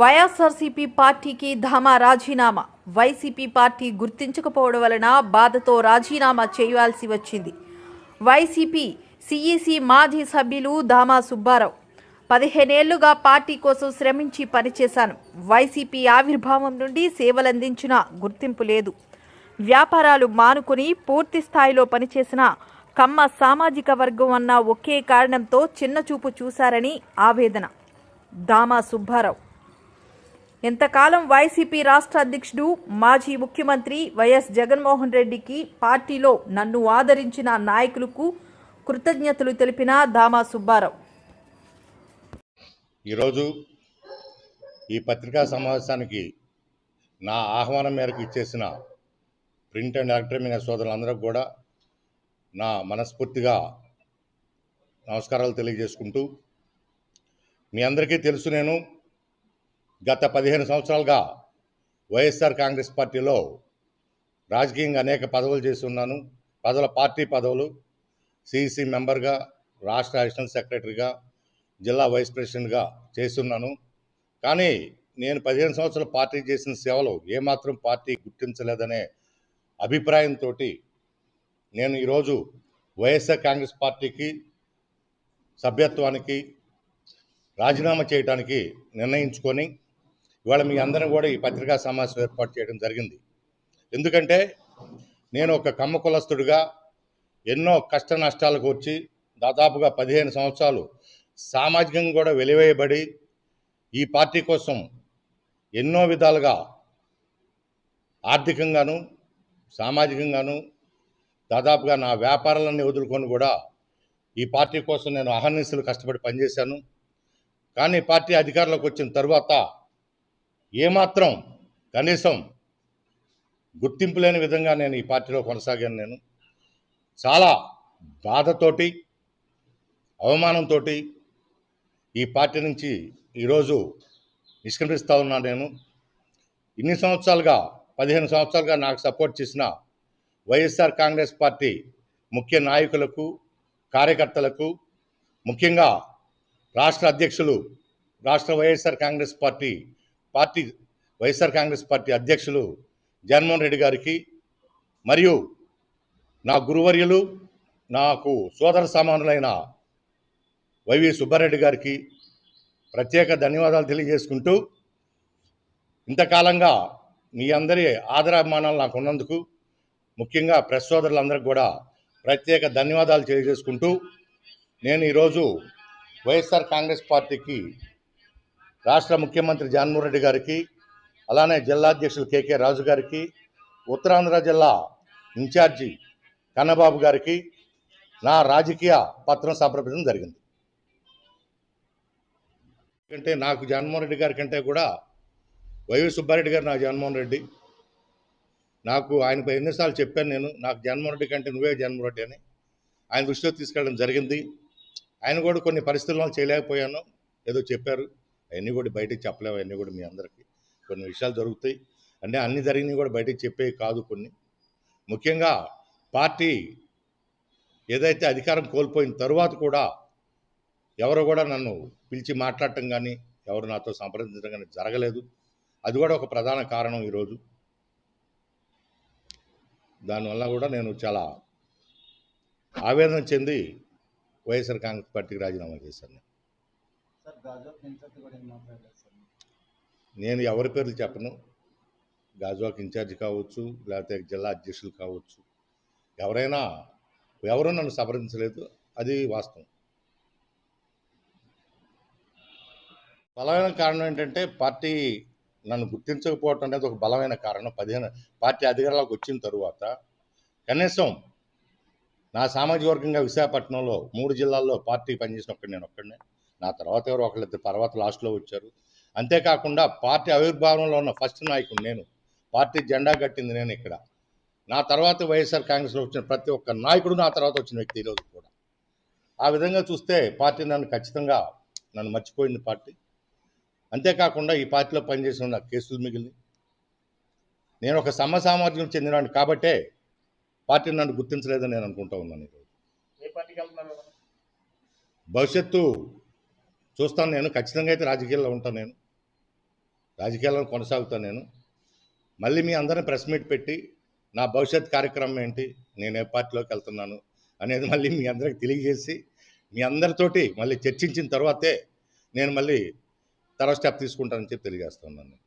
వైఎస్ఆర్సీపీ పార్టీకి ధామా రాజీనామా. YCP party గుర్తించకపోవడం వలన బాధతో రాజీనామా చేయాల్సి వచ్చింది. వైసీపీ సిఈసి మాజీ సభ్యులు ధామా సుబ్బారావు. పదిహేనేళ్ళుగా పార్టీ కోసం శ్రమించి పనిచేశాను. వైసీపీ ఆవిర్భావం నుండి సేవలందించిన గుర్తింపు లేదు. వ్యాపారాలు మానుకుని పూర్తి స్థాయిలో పనిచేసిన కమ్మ సామాజిక వర్గం అన్న ఒకే కారణంతో చిన్నచూపు చూశారని ఆవేదన. దామా సుబ్బారావు. ఎంతకాలం వైసీపీ రాష్ట్ర అధ్యక్షుడు మాజీ ముఖ్యమంత్రి వైఎస్ జగన్మోహన్ రెడ్డికి పార్టీలో నన్ను ఆదరించిన నాయకులకు కృతజ్ఞతలు తెలిపిన దామా సుబ్బారావు. ఈరోజు ఈ పత్రికా సమావేశానికి నా ఆహ్వానం మేరకు ఇచ్చేసిన ప్రింట్ అండ్ ఎలక్ట్రానిక్ మీడియా సోదరులందరికీ కూడా నా మనస్ఫూర్తిగా నమస్కారాలు తెలియజేసుకుంటూ మీ అందరికీ తెలుసు నేను గత పదిహేను సంవత్సరాలుగా వైఎస్ఆర్ కాంగ్రెస్ పార్టీలో రాజకీయంగా అనేక పదవులు చేసి ఉన్నాను పదవుల పార్టీ పదవులు సిఇసి మెంబర్గా రాష్ట్ర అడిషనల్ సెక్రటరీగా జిల్లా వైస్ ప్రెసిడెంట్గా చేస్తున్నాను. కానీ నేను పదిహేను సంవత్సరాలు పార్టీ చేసిన సేవలు ఏమాత్రం పార్టీ గుర్తించలేదనే అభిప్రాయంతో నేను ఈరోజు వైఎస్ఆర్ కాంగ్రెస్ పార్టీకి సభ్యత్వానికి రాజీనామా చేయడానికి నిర్ణయించుకొని ఇవాళ మీ అందరం కూడా ఈ పత్రికా సమావేశం ఏర్పాటు చేయడం జరిగింది. ఎందుకంటే నేను ఒక కమ్మ కులస్తుడిగా ఎన్నో కష్ట నష్టాలకు వచ్చి దాదాపుగా పదిహేను సంవత్సరాలు సామాజికంగా కూడా వెలివేయబడి ఈ పార్టీ కోసం ఎన్నో విధాలుగా ఆర్థికంగాను సామాజికంగాను దాదాపుగా నా వ్యాపారాలన్నీ వదులుకొని కూడా ఈ పార్టీ కోసం నేను అహర్నిశలు కష్టపడి పనిచేశాను. కానీ పార్టీ అధికారంలోకి వచ్చిన తర్వాత ఏమాత్రం కనీసం గుర్తింపు లేని విధంగా నేను ఈ పార్టీలో కొనసాగాను నేను. చాలా బాధతోటి అవమానంతో ఈ పార్టీ నుంచి ఈరోజు నిష్క్రమిస్తూ ఉన్నాను నేను. ఇన్ని సంవత్సరాలుగా పదిహేను సంవత్సరాలుగా నాకు సపోర్ట్ చేసిన వైఎస్ఆర్ కాంగ్రెస్ పార్టీ ముఖ్య నాయకులకు కార్యకర్తలకు ముఖ్యంగా రాష్ట్ర అధ్యక్షులు రాష్ట్ర YSR Congress party party YSR Congress party అధ్యక్షులు జగన్మోహన్ రెడ్డి గారికి మరియు నా గురువర్యులు నాకు సోదర సమానులైన వైవి సుబ్బారెడ్డి గారికి ప్రత్యేక ధన్యవాదాలు తెలియజేసుకుంటూ ఇంతకాలంగా మీ అందరి ఆదరాభిమానాలు నాకు ఉన్నందుకు ముఖ్యంగా ప్రెస్ సోదరులందరికీ కూడా ప్రత్యేక ధన్యవాదాలు తెలియజేసుకుంటూ నేను ఈరోజు వైఎస్ఆర్ కాంగ్రెస్ పార్టీకి రాష్ట్ర ముఖ్యమంత్రి జగన్మోహన్ రెడ్డి గారికి అలానే జిల్లా అధ్యక్షులు కేకే రాజు గారికి ఉత్తరాంధ్ర జిల్లా ఇన్ఛార్జి కన్నబాబు గారికి నా రాజకీయ పత్రం సమర్పించడం జరిగింది. ఎందుకంటే నాకు జగన్మోహన్ రెడ్డి గారి కంటే కూడా వైవి సుబ్బారెడ్డి గారు నా జగన్మోహన్ రెడ్డి. నాకు ఆయనపై ఎన్నిసార్లు చెప్పాను నేను నాకు జగన్మోహన్ రెడ్డి కంటే నువ్వే జగన్మోహన్ రెడ్డి అని ఆయన దృష్టిలో తీసుకెళ్ళడం జరిగింది. ఆయన కూడా కొన్ని పరిస్థితుల్లో చేయలేకపోయాను ఏదో చెప్పారు. అవన్నీ కూడా బయటకు చెప్పలేవు అవన్నీ కూడా మీ అందరికీ. కొన్ని విషయాలు జరుగుతాయి అంటే అన్ని జరిగినవి కూడా బయటకు చెప్పేవి కాదు కొన్ని. ముఖ్యంగా పార్టీ ఏదైతే అధికారం కోల్పోయిన తరువాత కూడా ఎవరు కూడా నన్ను పిలిచి మాట్లాడటం కానీ ఎవరు నాతో సంప్రదించడం కానీ జరగలేదు. అది కూడా ఒక ప్రధాన కారణం ఈరోజు. దానివల్ల కూడా నేను చాలా ఆవేదన చెంది వైఎస్ఆర్ కాంగ్రెస్ పార్టీకి రాజీనామా చేశాను నేను ఎవరి పేర్లు చెప్పను. గాజువాక్ ఇన్ఛార్జ్ కావచ్చు లేకపోతే జిల్లా అధ్యక్షులు కావచ్చు. ఎవరైనా ఎవరూ నన్ను సంప్రదించలేదు అది వాస్తవం. బలమైన కారణం ఏంటంటే పార్టీ నన్ను గుర్తించకపోవటం అనేది ఒక బలమైన కారణం. పదిహేను పార్టీ అధికారంలోకి వచ్చిన తరువాత కనీసం నా సామాజిక వర్గంగా విశాఖపట్నంలో మూడు జిల్లాల్లో పార్టీ పనిచేసిన ఒక్కడిని నేను ఒక్కడినే. నా తర్వాత ఎవరు ఒకళ్ళిద్దరు తర్వాత లాస్ట్లో వచ్చారు. అంతేకాకుండా పార్టీ ఆవిర్భావంలో ఉన్న ఫస్ట్ నాయకుడు నేను. పార్టీ జెండా కట్టింది నేను ఇక్కడ. నా తర్వాత వైఎస్ఆర్ కాంగ్రెస్లో వచ్చిన ప్రతి ఒక్క నాయకుడు నా తర్వాత వచ్చిన వ్యక్తి ఈరోజు కూడా. ఆ విధంగా చూస్తే పార్టీ నన్ను ఖచ్చితంగా నన్ను మర్చిపోయింది పార్టీ. అంతేకాకుండా ఈ పార్టీలో పనిచేసిన నాకు కేసులు మిగిలినాయి. నేను ఒక సమసామర్థ్యం చెందినవాడిని కాబట్టే పార్టీ నన్ను గుర్తించలేదని నేను అనుకుంటా ఉన్నాను ఈరోజు భవిష్యత్తు చూస్తాను నేను. ఖచ్చితంగా అయితే రాజకీయాల్లో ఉంటాను నేను. రాజకీయాలను కొనసాగుతాను నేను. మళ్ళీ మీ అందరిని ప్రెస్ మీట్ పెట్టి నా భవిష్యత్ కార్యక్రమం ఏంటి నేను ఏ పార్టీలోకి వెళ్తున్నాను అనేది మళ్ళీ మీ అందరికి తెలియజేసి మీ అందరితోటి మళ్ళీ చర్చించిన తర్వాతే నేను మళ్ళీ తర్వాత స్టెప్ తీసుకుంటానని చెప్పి తెలియజేస్తున్నాను.